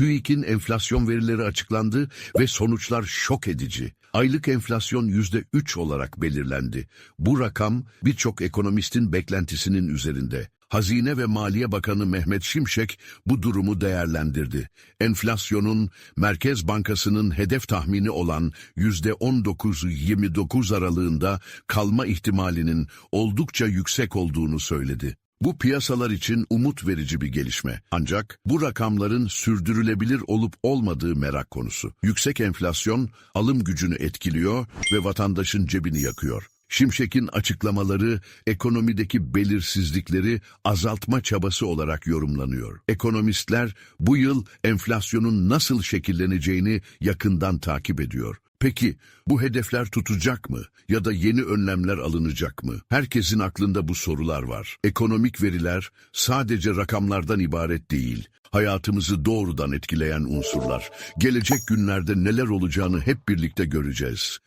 TÜİK'in enflasyon verileri açıklandı ve sonuçlar şok edici. Aylık enflasyon yüzde üç olarak belirlendi. Bu rakam birçok ekonomistin beklentisinin üzerinde. Hazine ve Maliye Bakanı Mehmet Şimşek bu durumu değerlendirdi. Enflasyonun Merkez Bankası'nın hedef tahmini olan yüzde 19-29 aralığında kalma ihtimalinin oldukça yüksek olduğunu söyledi. Bu piyasalar için umut verici bir gelişme. Ancak bu rakamların sürdürülebilir olup olmadığı merak konusu. Yüksek enflasyon alım gücünü etkiliyor ve vatandaşın cebini yakıyor. Şimşek'in açıklamaları ekonomideki belirsizlikleri azaltma çabası olarak yorumlanıyor. Ekonomistler bu yıl enflasyonun nasıl şekilleneceğini yakından takip ediyor. Peki bu hedefler tutacak mı ya da yeni önlemler alınacak mı? Herkesin aklında bu sorular var. Ekonomik veriler sadece rakamlardan ibaret değil. Hayatımızı doğrudan etkileyen unsurlar. Gelecek günlerde neler olacağını hep birlikte göreceğiz.